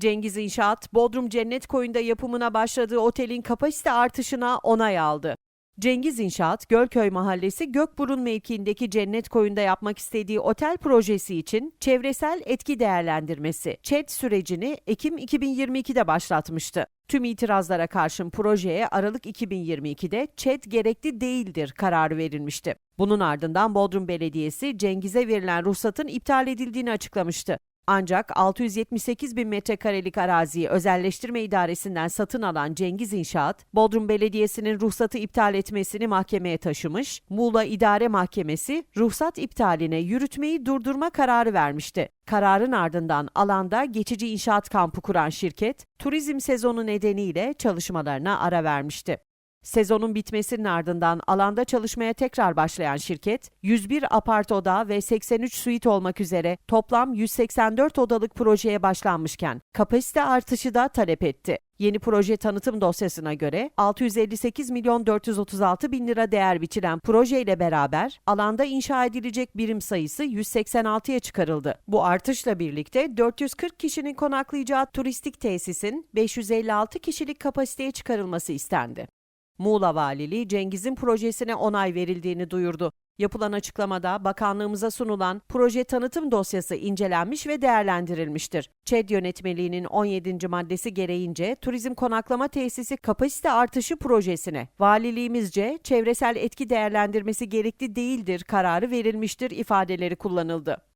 Cengiz İnşaat, Bodrum Cennet Koyu'nda yapımına başladığı otelin kapasite artışına onay aldı. Cengiz İnşaat, Gölköy Mahallesi Gökburun mevkiindeki Cennet Koyu'nda yapmak istediği otel projesi için çevresel etki değerlendirmesi ÇED sürecini Ekim 2022'de başlatmıştı. Tüm itirazlara karşın projeye Aralık 2022'de ÇED gerekli değildir kararı verilmişti. Bunun ardından Bodrum Belediyesi Cengiz'e verilen ruhsatın iptal edildiğini açıklamıştı. Ancak 678 bin metrekarelik araziyi özelleştirme idaresinden satın alan Cengiz İnşaat, Bodrum Belediyesi'nin ruhsatı iptal etmesini mahkemeye taşımış, Muğla İdare Mahkemesi ruhsat iptaline yürütmeyi durdurma kararı vermişti. Kararın ardından alanda geçici inşaat kampı kuran şirket, turizm sezonu nedeniyle çalışmalarına ara vermişti. Sezonun bitmesinin ardından alanda çalışmaya tekrar başlayan şirket, 101 apart oda ve 83 suite olmak üzere toplam 184 odalık projeye başlanmışken kapasite artışı da talep etti. Yeni proje tanıtım dosyasına göre 658 milyon 436 bin lira değer biçilen projeyle beraber alanda inşa edilecek birim sayısı 186'ya çıkarıldı. Bu artışla birlikte 440 kişinin konaklayacağı turistik tesisin 556 kişilik kapasiteye çıkarılması istendi. Muğla Valiliği Cengiz'in projesine onay verildiğini duyurdu. Yapılan açıklamada bakanlığımıza sunulan proje tanıtım dosyası incelenmiş ve değerlendirilmiştir. ÇED yönetmeliğinin 17. maddesi gereğince turizm konaklama tesisi kapasite artışı projesine valiliğimizce çevresel etki değerlendirmesi gerekli değildir kararı verilmiştir ifadeleri kullanıldı.